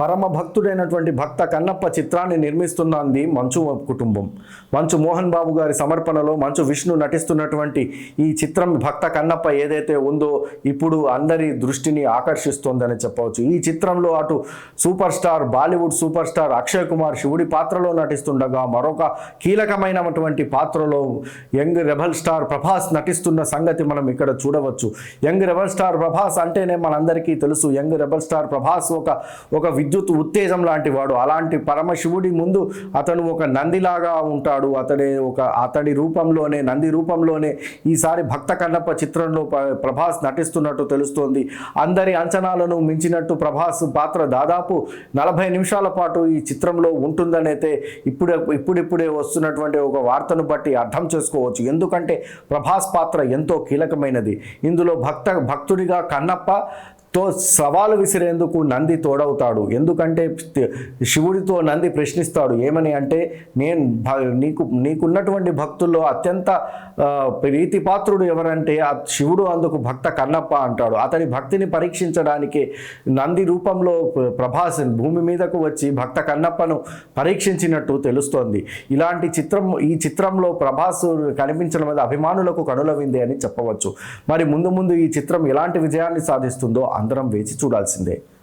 పరమ భక్తుడైనటువంటి భక్త కన్నప్ప చిత్రాన్ని నిర్మిస్తున్నది మంచు కుటుంబం. మంచు మోహన్ బాబు గారి సమర్పణలో మంచు విష్ణు నటిస్తున్నటువంటి ఈ చిత్రం భక్త కన్నప్ప ఏదైతే ఉందో ఇప్పుడు అందరి దృష్టిని ఆకర్షిస్తోందని చెప్పవచ్చు. ఈ చిత్రంలో అటు super star Bollywood super star Akshay Kumar శివుడి పాత్రలో నటిస్తుండగా మరొక కీలకమైనటువంటి పాత్రలో యంగ్ రెబల్ స్టార్ ప్రభాస్ నటిస్తున్న సంగతి మనం ఇక్కడ చూడవచ్చు. యంగ్ రెబల్ స్టార్ ప్రభాస్ అంటేనే మనందరికీ తెలుసు. యంగ్ రెబల్ స్టార్ ప్రభాస్ ఒక ఒక విద్యుత్ ఉత్తేజం లాంటి వాడు. అలాంటి పరమశివుడి ముందు అతను ఒక నందిలాగా ఉంటాడు. అతడే ఒక అతడి రూపంలోనే నంది రూపంలోనే ఈసారి భక్త కన్నప్ప చిత్రంలో ప్రభాస్ నటిస్తున్నట్టు తెలుస్తోంది. అందరి అంచనాలను మించినట్టు ప్రభాస్ పాత్ర దాదాపు నలభై నిమిషాల పాటు ఈ చిత్రంలో ఉంటుందనైతే ఇప్పుడే ఇప్పుడిప్పుడే వస్తున్నటువంటి ఒక వార్తను బట్టి అర్థం చేసుకోవచ్చు. ఎందుకంటే ప్రభాస్ పాత్ర ఎంతో కీలకమైనది. ఇందులో భక్త భక్తుడిగా కన్నప్ప తో సవాలు విసిరేందుకు నంది తోడవుతాడు. ఎందుకంటే శివుడితో నంది ప్రశ్నిస్తాడు ఏమని? అంటే నేను భ- నీకు నీకున్నటువంటి భక్తుల్లో అత్యంత ప్రీతిపాత్రుడు ఎవరంటే ఆ శివుడు అందుకు భక్త కన్నప్ప అంటాడు. అతని భక్తిని పరీక్షించడానికి నంది రూపంలో ప్రభాస్ భూమి మీదకు వచ్చి భక్త కన్నప్పను పరీక్షించినట్టు తెలుస్తోంది. ఇలాంటి చిత్రం ఈ చిత్రంలో ప్రభాస్ కనిపించడం మీద అభిమానులకు కనులవింది అని చెప్పవచ్చు. మరి ముందు ముందు ఈ చిత్రం ఎలాంటి విజయాన్ని సాధిస్తుందో అందరం వేచి చూడాల్సిందే.